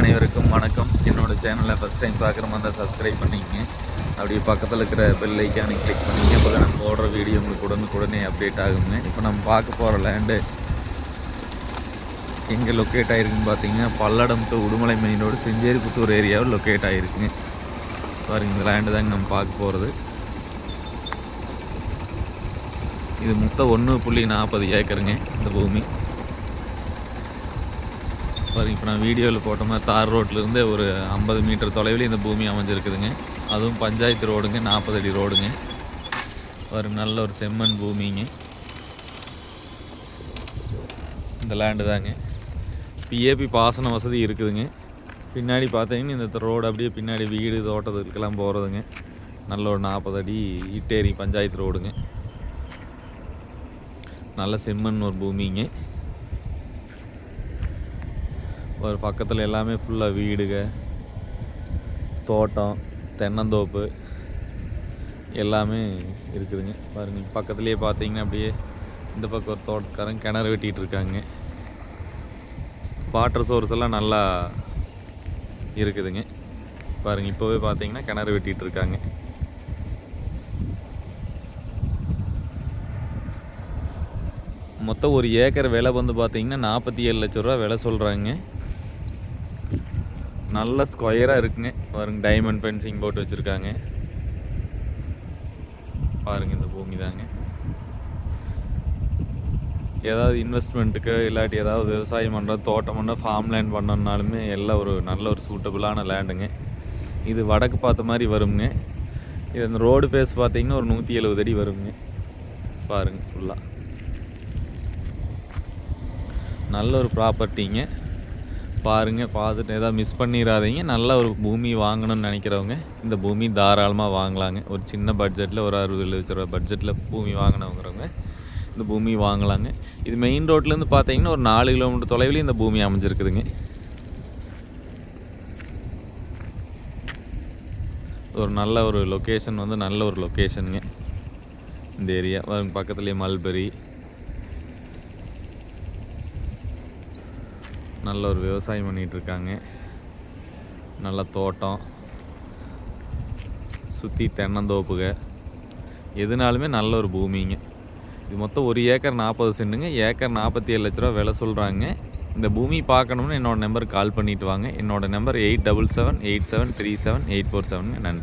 அனைவருக்கும் வணக்கம். என்னோட சேனலை ஃபஸ்ட் டைம் பார்க்குற மாதிரி இருந்தால் சப்ஸ்கிரைப் பண்ணிக்கங்க. அப்படியே பக்கத்தில் இருக்கிற பெல் ஐக்கானை கிளிக் பண்ணிங்க அப்போ தான் நம்ம போடுற வீடியோ உங்களுக்கு உடனுக்குடனே அப்டேட் ஆகுங்க. இப்போ நம்ம பார்க்க போகிற லேண்டு எங்கே லொக்கேட் ஆகிருக்குன்னு பார்த்தீங்கன்னா Palladam to Udumalai main road Chencheriputhur ஏரியாவில் லொக்கேட் ஆகிருக்குங்க பாருங்க இந்த லேண்டு தாங்க நம்ம பார்க்க போகிறது இது மொத்தம் ஒன்று புள்ளி நாற்பது ஏக்கருங்க இந்த பூமி. பாருங்க இப்போ நான் வீடியோவில் போட்ட மாதிரி தார் ரோட்லேருந்து ஒரு ஐம்பது மீட்டர் தொலைவில் இந்த பூமி அமைஞ்சிருக்குதுங்க. அதுவும் பஞ்சாயத்து ரோடுங்க நாற்பது அடி ரோடுங்க. ஒரு நல்ல ஒரு செம்மண் பூமிங்க. இந்த லேண்டு தாங்க. பிஏபி பாசன வசதி இருக்குதுங்க. பின்னாடி பார்த்தீங்கன்னா இந்த ரோடு அப்படியே பின்னாடி வீடு தோட்டத்துக்கெல்லாம் போகிறதுங்க நல்ல ஒரு நாற்பது அடி இட்டேரி பஞ்சாயத்து ரோடுங்க. நல்ல செம்மண் ஒரு பூமிங்க. ஒரு பக்கத்தில் எல்லாமே ஃபுல்லாக வீடுக தோட்டம் தென்னந்தோப்பு எல்லாமே இருக்குதுங்க. பாருங்க பக்கத்துலேயே பார்த்தீங்கன்னா அப்படியே இந்த பக்கம் ஒரு தோட்டக்காரங்க கிணறு வெட்டிகிட்டு இருக்காங்க. வாட்டர் சோர்ஸ் எல்லாம் நல்லா இருக்குதுங்க. பாருங்க இப்போவே பார்த்தீங்கன்னா கிணறு வெட்டிகிட்டு இருக்காங்க. மொத்தம் ஒரு ஏக்கர் விலை வந்து பார்த்தீங்கன்னா நாற்பத்தி ஏழு லட்ச ரூபா விலை சொல்கிறாங்க நல்ல ஸ்கொயராக இருக்குங்க. பாருங்க டைமண்ட் ஃபென்சிங் போட்டு வச்சுருக்காங்க. பாருங்க இந்த பூமி தாங்க. ஏதாவது இன்வெஸ்ட்மெண்ட்டுக்கு இல்லாட்டி ஏதாவது விவசாயம் பண்ணுறது தோட்டம் பண்ண ஃபார்ம் லேண்ட் பண்ணணுன்னாலுமே எல்லாம் ஒரு நல்ல ஒரு சூட்டபுளான லேண்டுங்க இது வடக்கு பார்த்த மாதிரி வருங்க இது அந்த ரோடு பேஸ் பார்த்தீங்கன்னா ஒரு நூற்றி எழுபது அடி வருங்க பாருங்க ஃபுல்லாக நல்ல ஒரு ப்ராப்பர்ட்டிங்க பாருங்கள் பார்த்துட்டு எதாவது மிஸ் பண்ணிடாதீங்க நல்ல ஒரு பூமி வாங்கணும்னு நினைக்கிறவங்க இந்த பூமி தாராளமாக வாங்கலாங்க. ஒரு சின்ன பட்ஜெட்டில் ஒரு அறுபது லட்ச ரூபா பட்ஜெட்டில் பூமி வாங்கினவங்கிறவங்க இந்த பூமி வாங்கலாங்க. இது மெயின் ரோட்லேருந்து பார்த்தீங்கன்னா ஒரு நாலு கிலோமீட்டர் தொலைவில் இந்த பூமி அமைஞ்சிருக்குதுங்க. ஒரு நல்ல ஒரு லொக்கேஷன் வந்து நல்ல ஒரு லொக்கேஷனுங்க இந்த ஏரியா பக்கத்துலேயே மல்பெரி. நல்ல ஒரு விவசாயம் பண்ணிகிட்ருக்காங்க. நல்ல தோட்டம். சுற்றி தென்னந்தோப்புக. எதுனாலுமே நல்ல ஒரு பூமிங்க. இது மொத்தம் ஒரு ஏக்கர் நாற்பது சென்ட்டுங்க. ஏக்கர் நாற்பத்தி ஏழு லட்ச ரூபா விலை சொல்கிறாங்க இந்த பூமி பார்க்கணும்னு என்னோடய நம்பருக்கு கால் பண்ணிவிட்டு வாங்க. என்னோடய number eight double seven eight seven three seven eight four செவனுங்க. நன்றி.